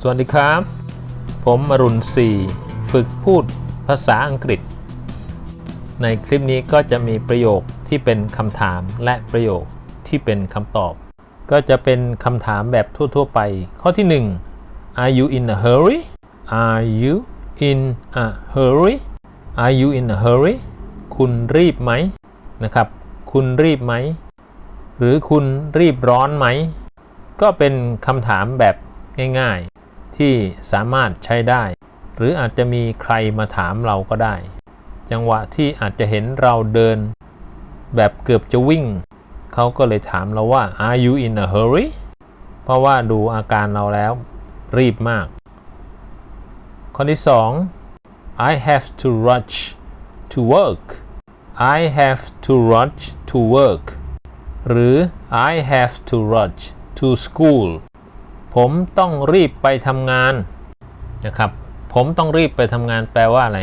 สวัสดีครับ ผมอรุณศรีฝึกพูดภาษาอังกฤษ ในคลิปนี้ก็จะมีประโยคที่เป็นคำถามและประโยคที่เป็นคำตอบ ก็จะเป็นคำถามแบบทั่ว ๆ ไป ข้อที่ 1 Are you in a hurry Are you in a hurry Are you in a hurry คุณรีบไหมนะครับ คุณรีบไหม หรือคุณรีบร้อนไหม ก็เป็นคำถามแบบง่ายๆ ที่สามารถใช้ได้ หรืออาจจะมีใครมาถามเราก็ได้ จังหวะที่อาจจะเห็นเราเดิน แบบเกือบจะวิ่ง เขาก็เลยถามเราว่า are you in a hurry เพราะว่าดูอาการเราแล้วรีบมาก ข้อที่ 2 I have to rush to work I have to rush to work หรือ I have to rush to school ผมต้องรีบไปทำงานนะครับ ผมต้องรีบไปทำงานแปลว่าอะไร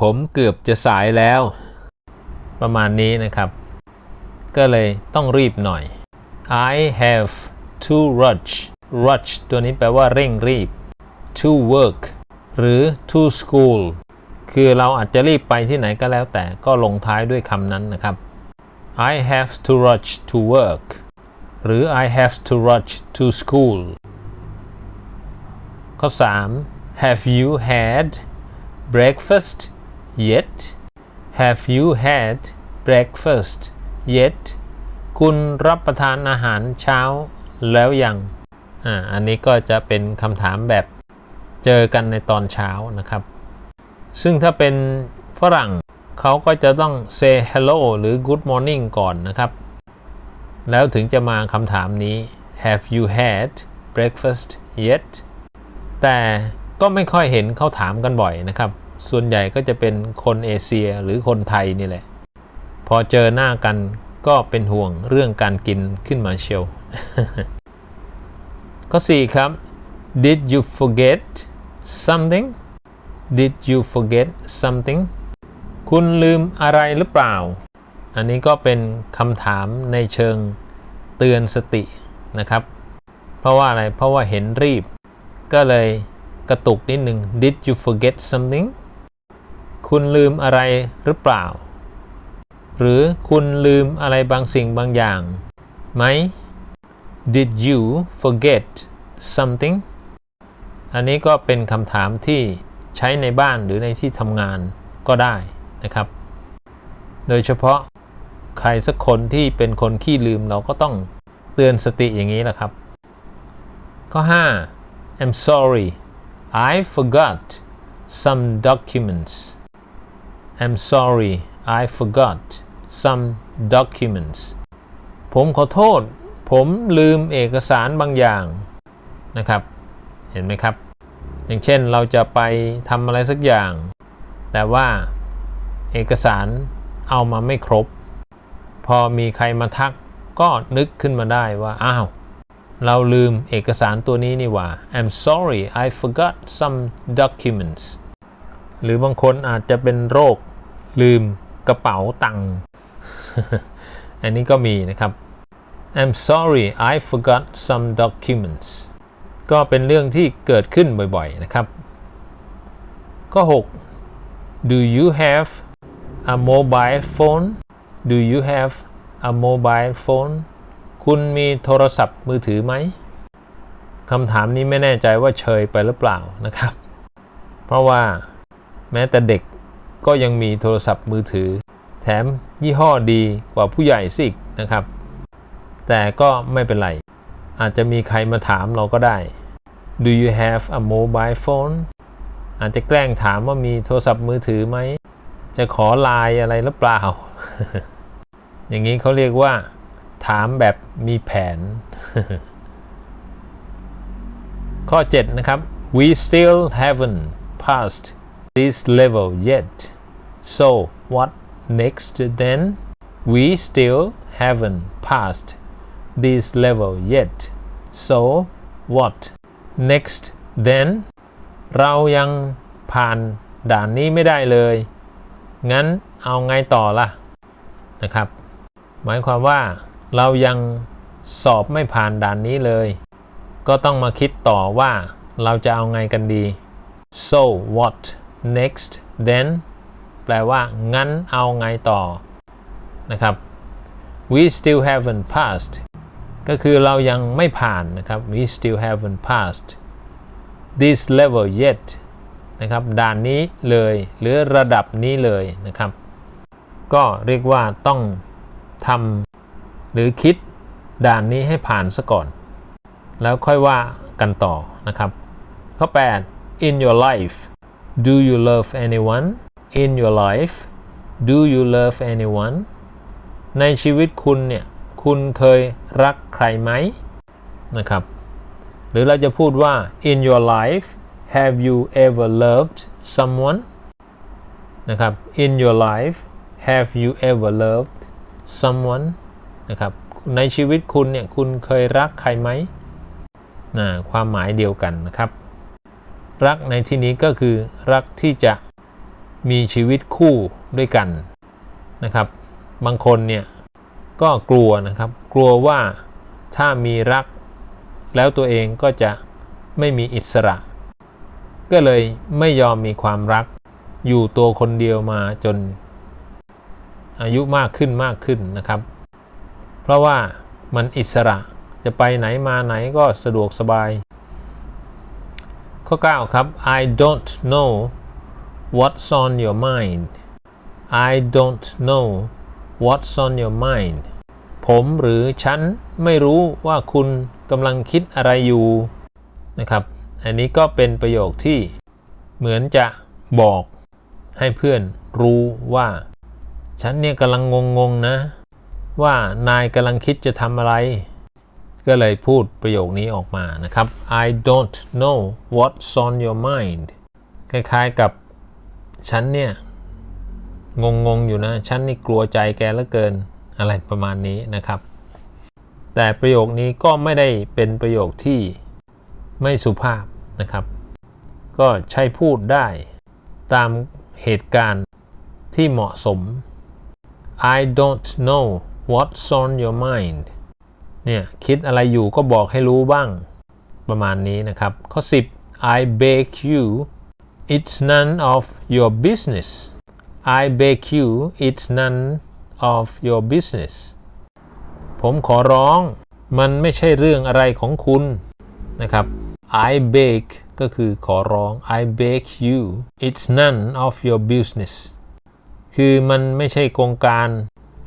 ผมเกือบจะสายแล้ว ประมาณนี้นะครับ ก็เลยต้องรีบหน่อย I have to rush rush ตัวนี้แปลว่าเร่งรีบ to work หรือ to school คือเราอาจจะรีบไปที่ไหนก็แล้วแต่ก็ลงท้ายด้วยคำนั้นนะครับ I have to rush to work หรือ I have to rush to school ข้อ 3 Have you had breakfast yet Have you had breakfast yet คุณรับประทานอาหารเช้าแล้วยัง อ่า อันนี้ก็จะเป็นคำถามแบบเจอกันในตอนเช้านะครับ ซึ่งถ้าเป็นฝรั่งเขาก็จะต้อง say hello หรือ good morning ก่อนนะครับ แล้วถึงจะมาคำถามนี้ have you had breakfast yet แต่ก็ไม่ค่อยเห็นเขาถามกันบ่อยนะครับ ส่วนใหญ่ก็จะเป็นคนเอเชียหรือคนไทยนี่แหละ พอเจอหน้ากันก็เป็นห่วงเรื่องการกินขึ้นมาเชียว ข้อ 4 ครับ did you forget something did you forget something คุณลืมอะไรหรือเปล่า อันนี้ก็เป็นคำถามในเชิงเตือนสตินะครับ เพราะว่าอะไร เพราะว่าเห็นรีบ ก็เลยกระตุกนิดหนึ่ง did you forget something คุณลืมอะไรหรือเปล่า หรือคุณลืมอะไรบางสิ่งบางอย่างไหม did you forget something อันนี้ก็เป็นคำถามที่ใช้ในบ้านหรือในที่ทำงานก็ได้นะครับ โดยเฉพาะ ใครสักคนที่เป็นคนขี้ลืมเราก็ต้องเตือนสติอย่างนี้แหละครับ ข้อ 5 I'm sorry I forgot some documents I'm sorry I forgot some documents ผมขอโทษ ผมลืมเอกสารบางอย่างนะครับ เห็นไหมครับ อย่างเช่นเราจะไปทำอะไรสักอย่าง แต่ว่าเอกสารเอามาไม่ครบ อมีใครมาทักก็นึกขึ้นมาได้ว่า อ้าว เราลืมเอกสารตัวนี้นี่ว่า I'm sorry I forgot some documents หรือบางคนอาจจะเป็นโรคลืมกระเป๋าตังค์ อันนี้ก็มีนะครับ I'm sorry I forgot some documents ก็เป็นเรื่องที่เกิดขึ้นบ่อยๆนะครับ ก็ 6 Do you have a mobile phone Do you have a mobile phone คุณมีโทรศัพท์มือถือไหมคำถามนี้ไม่แน่ใจว่าเชยไปหรือเปล่านะครับ เพราะว่าแม้แต่เด็กก็ยังมีโทรศัพท์มือถือ แถมยี่ห้อดีกว่าผู้ใหญ่สิกนะครับ แต่ก็ไม่เป็นไร อาจจะมีใครมาถามเราก็ได้ Do you have a mobile phone อาจจะแกล้งถามว่ามีโทรศัพท์มือถือไหม จะขอไลน์อะไรหรือเปล่า อย่างนี้เขาเรียกว่า ถามแบบมีแผน ข้อ 7 นะครับ we still haven't passed this level yet so what next then we still haven't passed this level yet so what next then เรายังผ่านด่านนี้ไม่ได้เลย งั้นเอาไงต่อล่ะ นะครับ หมายความว่าเรายังสอบไม่ผ่านด่านนี้เลย ก็ต้องมาคิดต่อว่าเราจะเอาไงกันดี so what next then แปลว่า งั้นเอาไงต่อนะครับ we still haven't passed ก็คือเรายังไม่ผ่านนะครับ we still haven't passed this level yet นะครับ ด่านนี้เลย หรือระดับนี้เลยนะครับ ก็เรียกว่าต้องทำหรือคิดด่านนี้ให้ผ่านซะก่อน แล้วค่อยว่ากันต่อนะครับ ข้อ 8 in your life do you love anyone in your life do you love anyone ในชีวิตคุณเนี่ย คุณเคยรักใครไหมนะครับ หรือเราจะพูดว่า in your life have you ever loved someone นะครับ in your life have you ever loved someone นะครับในชีวิตคุณเนี่ยคุณเคยรักใครไหมนะความหมายเดียวกันนะครับ รักในที่นี้ก็คือรักที่จะมีชีวิตคู่ด้วยกันนะครับ บางคนเนี่ยก็กลัวนะครับ กลัวว่าถ้ามีรักแล้วตัวเองก็จะไม่มีอิสระ ก็เลยไม่ยอมมีความรักอยู่ตัวคนเดียวมาจน อายุมากขึ้นมากขึ้นนะครับ เพราะว่ามันอิสระจะไปไหนมาไหนก็สะดวกสบาย ข้อ 9 ครับ I don't know what's on your mind I don't know what's on your mind ผมหรือฉันไม่รู้ว่าคุณกำลังคิดอะไรอยู่นะครับ อันนี้ก็เป็นประโยคที่เหมือนจะบอกให้เพื่อนรู้ว่า ฉันเนี่ยกำลังงงๆนะ ว่านายกำลังคิดจะทำอะไร ก็เลยพูดประโยคนี้ออกมานะครับ I don't know what's on your mind คล้ายๆกับฉันเนี่ยงงๆอยู่นะ ฉันนี่กลัวใจแกเหลือเกินอะไรประมาณนี้นะครับ แต่ประโยคนี้ก็ไม่ได้เป็นประโยคที่ไม่สุภาพนะครับ ก็ใช้พูดได้ตามเหตุการณ์ที่เหมาะสม I don't know what's on your mind เนี่ยคิดอะไรอยู่ก็บอกให้รู้บ้าง ประมาณนี้นะครับ ข้อ 10 I beg you it's none of your business I beg you it's none of your business ผมขอร้อง มันไม่ใช่เรื่องอะไรของคุณนะครับ I beg ก็คือขอร้อง I beg you it's none of your business คือมันไม่ใช่โครงการ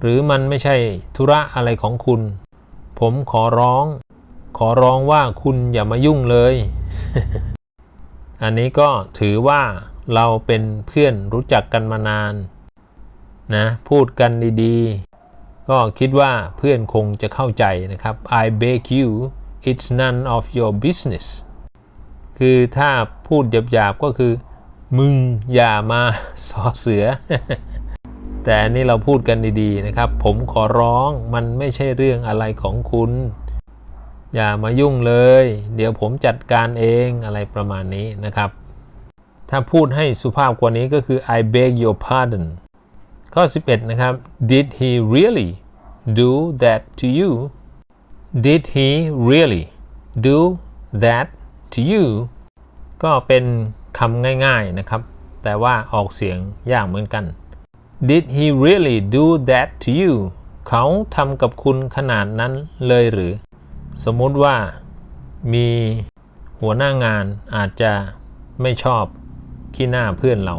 หรือมันไม่ใช่ธุระอะไรของคุณ ผมขอร้อง ขอร้องว่าคุณอย่ามายุ่งเลย อันนี้ก็ถือว่าเราเป็นเพื่อนรู้จักกันมานานนะพูดกันดีๆ ก็คิดว่าเพื่อนคงจะเข้าใจนะครับ I beg you it's none of your business คือถ้าพูดหยาบๆก็คือ มึงอย่ามาสอเสือ แต่อันนี้เราพูดกันดีๆนะครับ ผมขอร้องมันไม่ใช่เรื่องอะไรของคุณ อย่ามายุ่งเลย เดี๋ยวผมจัดการเองอะไรประมาณนี้นะครับ ถ้าพูดให้สุภาพกว่านี้ก็คือ I beg your pardon ข้อ 11 นะครับ Did he really do that to you Did he really do that to you ก็เป็น คำง่ายๆนะครับ แต่ว่าออกเสียงยากเหมือนกัน Did he really do that to you เขาทำกับคุณขนาดนั้นเลยหรือ สมมุติว่ามีหัวหน้างานอาจจะไม่ชอบขี้หน้าเพื่อนเรา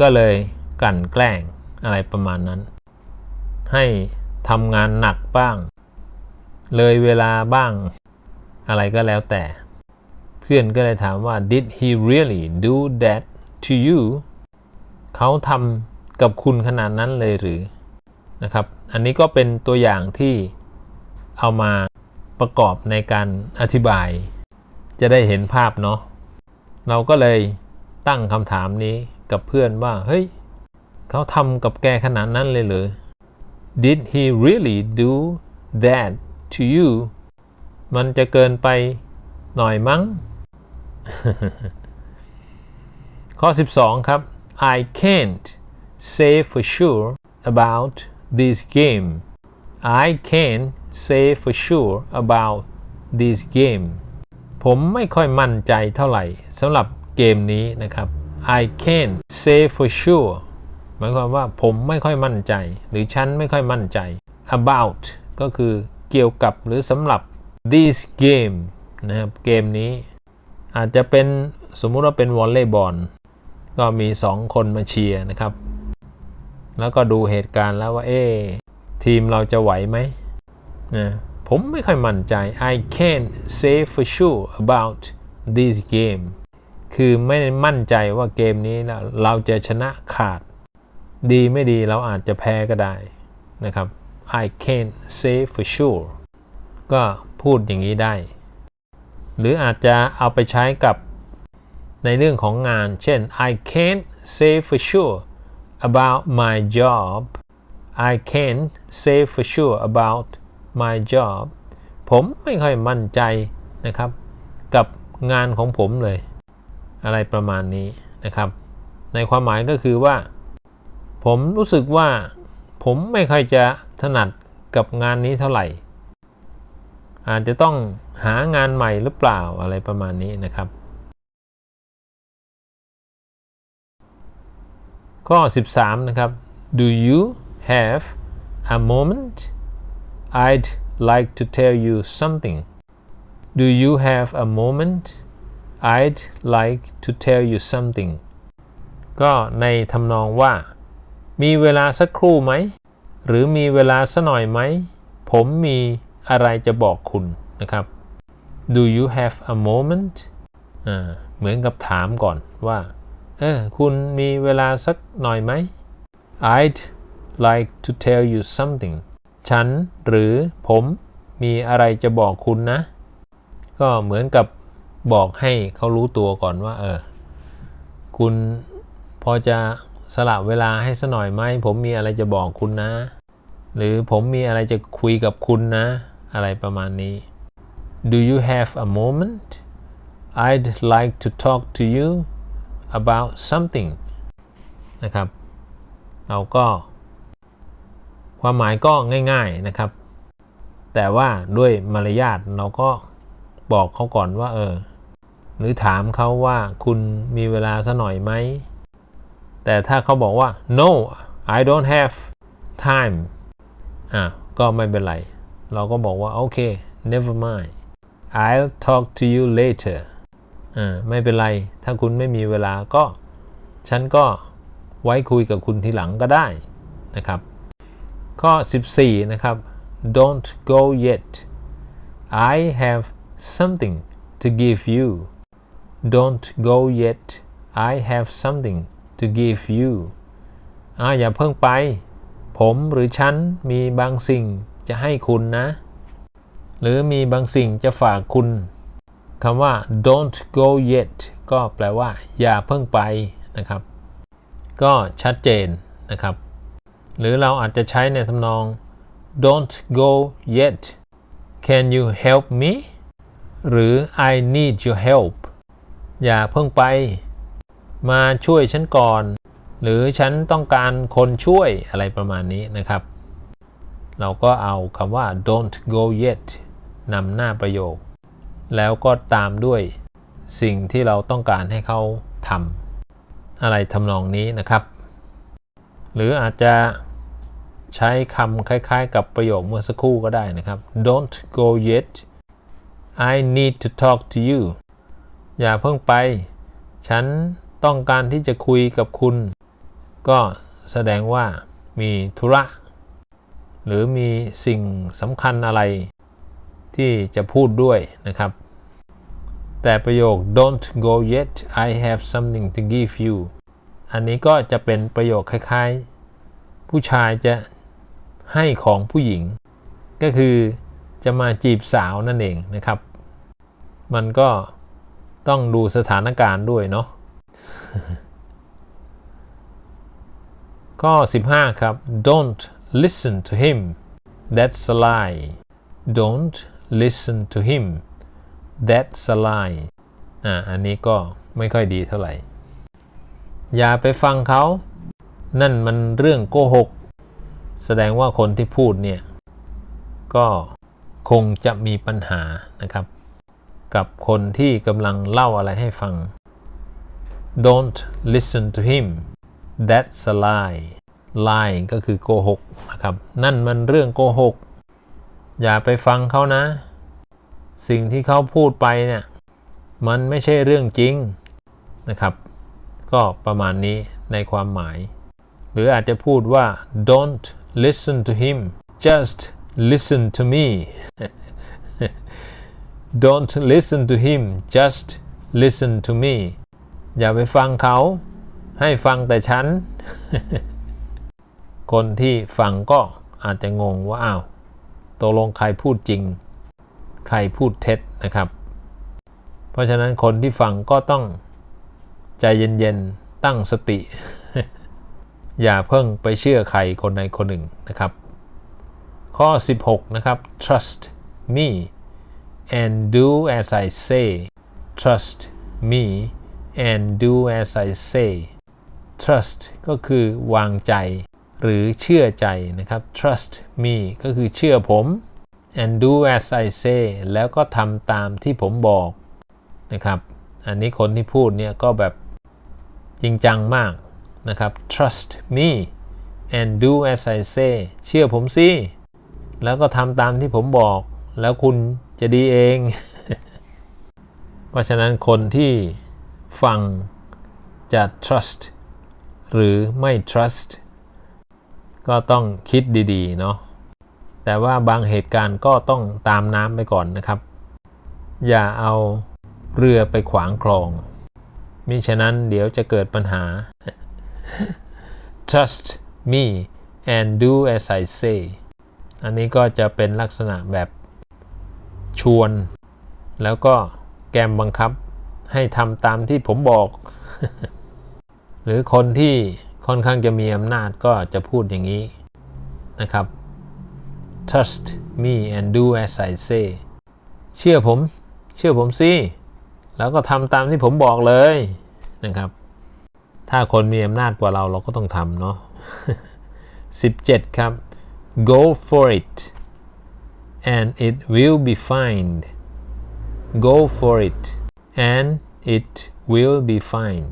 ก็เลยกลั่นแกล้งอะไรประมาณนั้น ให้ทำงานหนักบ้าง เลยเวลาบ้างอะไรก็แล้วแต่ พื่อนก็เลยถามว่า did he really do that to you เขาทำกับคุณขนาดนั้นเลยหรือนะครับ อันนี้ก็เป็นตัวอย่างที่เอามาประกอบในการอธิบาย จะได้เห็นภาพเนาะ เราก็เลยตั้งคำถามนี้กับเพื่อนว่า เฮ้ย เขาทำกับแกขนาดนั้นเลยหรือ Did he really do that to you มันจะเกินไปหน่อยมั้ง ข้อ 12 ครับ I can't say for sure about this game I can't say for sure about this game ผมไม่ค่อยมั่นใจเท่าไหร่สำหรับเกมนี้นะครับ I can't say for sure หมายความว่าผมไม่ค่อยมั่นใจ หรือฉันไม่ค่อยมั่นใจ about ก็คือเกี่ยวกับหรือสำหรับ this game นะครับเกมนี้ อาจจะเป็นสมมุติว่าเป็นวอลเลย์บอลก็มี 2 คนมาเชียร์นะครับ แล้วก็ดูเหตุการณ์แล้วว่า เอ๊ทีมเราจะไหวไหมนะผมไม่ค่อยมั่นใจ I can't say for sure about this game คือไม่มั่นใจว่าเกมนี้เราจะชนะขาด ดีไม่ดีเราอาจจะแพ้ก็ได้นะครับ I can't say for sure ก็พูดอย่างนี้ได้ หรืออาจจะเอาไปใช้กับในเรื่องของงาน เช่น I can't say for sure about my job I can't say for sure about my job ผมไม่ค่อยมั่นใจนะครับ กับงานของผมเลย อะไรประมาณนี้นะครับ ในความหมายก็คือว่า ผมรู้สึกว่าผมไม่ค่อยจะถนัดกับงานนี้เท่าไหร่ อาจจะต้องหางานใหม่หรือเปล่าอะไรประมาณนี้นะครับ ข้อ 13 นะครับ Do you have a moment I'd like to tell you something Do you have a moment I'd like to tell you something ก็ในทำนองว่า มีเวลาสักครู่ไหม หรือมีเวลาสักหน่อยไหม ผมมี อะไรจะบอกคุณนะครับ Do you have a moment เหมือนกับถามก่อนว่าเออคุณมีเวลาสักหน่อยไหม I'd like to tell you something ฉันหรือผมมีอะไรจะบอกคุณนะ ก็เหมือนกับบอกให้เขารู้ตัวก่อนว่า เออ คุณพอจะสละเวลาให้สักหน่อยไหม ผมมีอะไรจะบอกคุณนะ หรือผมมีอะไรจะคุยกับคุณนะ อะไรประมาณนี้ Do you have a moment I'd like to talk to you about something นะครับ เราก็ ความหมายก็ง่ายๆนะครับ แต่ว่าด้วยมารยาทเราก็บอกเขาก่อนว่าเออ หรือถามเขาว่าคุณมีเวลาสักหน่อยไหม แต่ถ้าเขาบอกว่า no I don't have time อะก็ไม่เป็นไร เราก็บอกว่า โอเค never mind I'll talk to you later อ่าไม่เป็นไร ถ้าคุณไม่มีเวลาก็ ฉันก็ไว้คุยกับคุณทีหลังก็ได้นะครับ ข้อ 14 นะครับ don't go yet I have something to give you don't go yet I have something to give you อ่าอย่าเพิ่งไป ผมหรือฉันมีบางสิ่ง จะให้คุณนะ หรือมีบางสิ่งจะฝากคุณคำว่า don't go yet ก็แปลว่า อย่าเพิ่งไปนะครับ ก็ชัดเจนนะครับ หรือเราอาจจะใช้ในทำนอง don't go yet can you help me หรือ I need your help อย่าเพิ่งไป มาช่วยฉันก่อน หรือฉันต้องการคนช่วยอะไรประมาณนี้นะครับ เราก็เอาคำว่า don't go yet นำหน้าประโยค แล้วก็ตามด้วยสิ่งที่เราต้องการให้เขาทำอะไรทำนองนี้นะครับ หรืออาจจะใช้คำคล้ายๆ กับประโยคเมื่อสักครู่ก็ได้นะครับ don't go yet I need to talk to you อย่าเพิ่งไป ฉันต้องการที่จะคุยกับคุณ ก็แสดงว่ามีธุระ หรือมีสิ่งสำคัญอะไรที่จะพูดด้วยนะครับ แต่ประโยค don't go yet I have something to give you อันนี้ก็จะเป็นประโยคคล้ายๆ ผู้ชายจะให้ของผู้หญิง ก็คือจะมาจีบสาวนั่นเองนะครับ มันก็ต้องดูสถานการณ์ด้วยเนาะข้อ 15 ครับ don't listen to him that's a lie don't listen to him that's a lie อ่าอันนี้ก็ไม่ค่อยดีเท่าไหร่ อย่าไปฟังเขา นั่นมันเรื่องโกหก แสดงว่าคนที่พูดเนี่ย ก็คงจะมีปัญหานะครับ กับคนที่กำลังเล่าอะไรให้ฟัง don't listen to him that's a lie lie ก็คือโกหกนะครับ นั่นมันเรื่องโกหก อย่าไปฟังเขานะ สิ่งที่เขาพูดไปเนี่ย มันไม่ใช่เรื่องจริงนะครับ ก็ประมาณนี้ในความหมาย หรืออาจจะพูดว่า don't listen to him just listen to me don't listen to him just listen to me อย่าไปฟังเขา ให้ฟังแต่ฉัน คนที่ฟังก็อาจจะงงว่าอ้าวตกลงใครพูดจริง ใครพูดเท็จนะครับ เพราะฉะนั้นคนที่ฟังก็ต้องใจเย็นๆตั้งสติ อย่าเพิ่งไปเชื่อใครคนใดคนหนึ่งนะครับ ข้อ 16 นะครับ trust me and do as I say trust me and do as I say trust ก็คือวางใจ หรือเชื่อใจนะครับ trust me ก็คือเชื่อผม and do as I say แล้วก็ทำตามที่ผมบอกนะครับ อันนี้คนที่พูดเนี่ยก็แบบจริงจังมากนะครับ trust me and do as I say เชื่อผมสิ แล้วก็ทำตามที่ผมบอก แล้วคุณจะดีเอง เพราะฉะนั้นคนที่ฟังจะ trust หรือไม่ trust ก็ต้องคิดดีๆเนาะแต่ว่าบางเหตุการณ์ก็ต้องตามน้ำไปก่อนนะครับ อย่าเอาเรือไปขวางคลองมิฉะนั้นเดี๋ยวจะเกิดปัญหา trust me and do as I say อันนี้ก็จะเป็นลักษณะแบบชวน แล้วก็แกมบังคับให้ทำตามที่ผมบอก หรือคนที่ ค่อนข้างจะมีอำนาจก็จะพูดอย่างนี้นะครับ trust me and do as I say เชื่อผม เชื่อผมสิ แล้วก็ทำตามที่ผมบอกเลยนะครับ ถ้าคนมีอำนาจกว่าเราเราก็ต้องทำเนาะ17 ครับ go for it and it will be fine go for it and it will be fine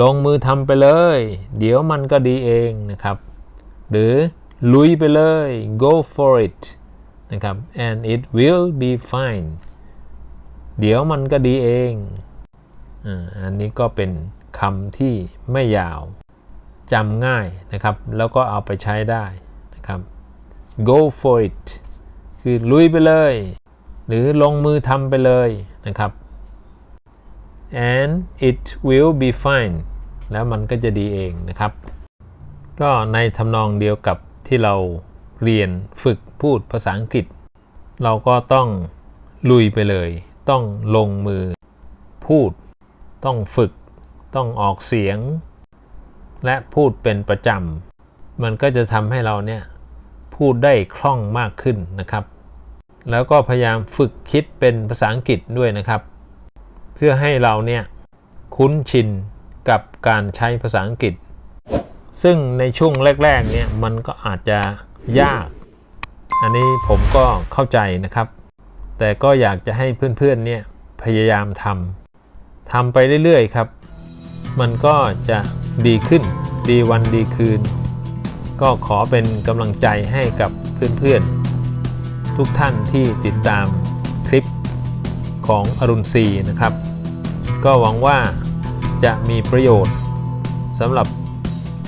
ลงมือทำไปเลย เดี๋ยวมันก็ดีเองนะครับ หรือลุยไปเลย go for it นะครับ and it will be fine เดี๋ยวมันก็ดีเอง อันนี้ก็เป็นคำที่ไม่ยาวจำง่ายนะครับ แล้วก็เอาไปใช้ได้นะครับ go for it คือลุยไปเลย หรือลงมือทำไปเลยนะครับ and it will be fine แล้วมันก็จะดีเองนะครับ ก็ในทำนองเดียวกับที่เราเรียนฝึกพูดภาษาอังกฤษ เราก็ต้องลุยไปเลย ต้องลงมือพูด ต้องฝึก ต้องออกเสียง และพูดเป็นประจำ มันก็จะทำให้เราเนี่ยพูดได้คล่องมากขึ้นนะครับ แล้วก็พยายามฝึกคิดเป็นภาษาอังกฤษด้วยนะครับ เพื่อให้เราเนี่ยคุ้นชินกับการใช้ภาษาอังกฤษ ซึ่งในช่วงแรกๆเนี่ยมันก็อาจจะยาก อันนี้ผมก็เข้าใจนะครับ แต่ก็อยากจะให้เพื่อนๆเนี่ยพยายามทำทำไปเรื่อยๆครับ มันก็จะดีขึ้นดีวันดีคืน ก็ขอเป็นกำลังใจให้กับเพื่อนๆ ทุกท่านที่ติดตามคลิป ของอรุณศรีนะครับ ก็หวังว่าจะมีประโยชน์สำหรับ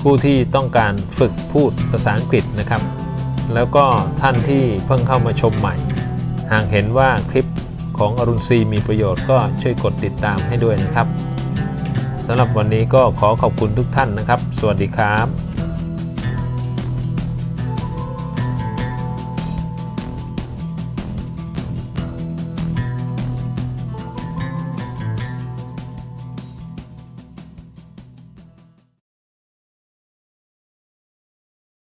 ผู้ที่ต้องการฝึกพูดภาษาอังกฤษนะครับ แล้วก็ท่านที่เพิ่งเข้ามาชมใหม่ หากเห็นว่าคลิปของอรุณศรีมีประโยชน์ก็ช่วยกดติดตามให้ด้วยนะครับสำหรับวันนี้ก็ขอขอบคุณทุกท่านนะครับ สวัสดีครับ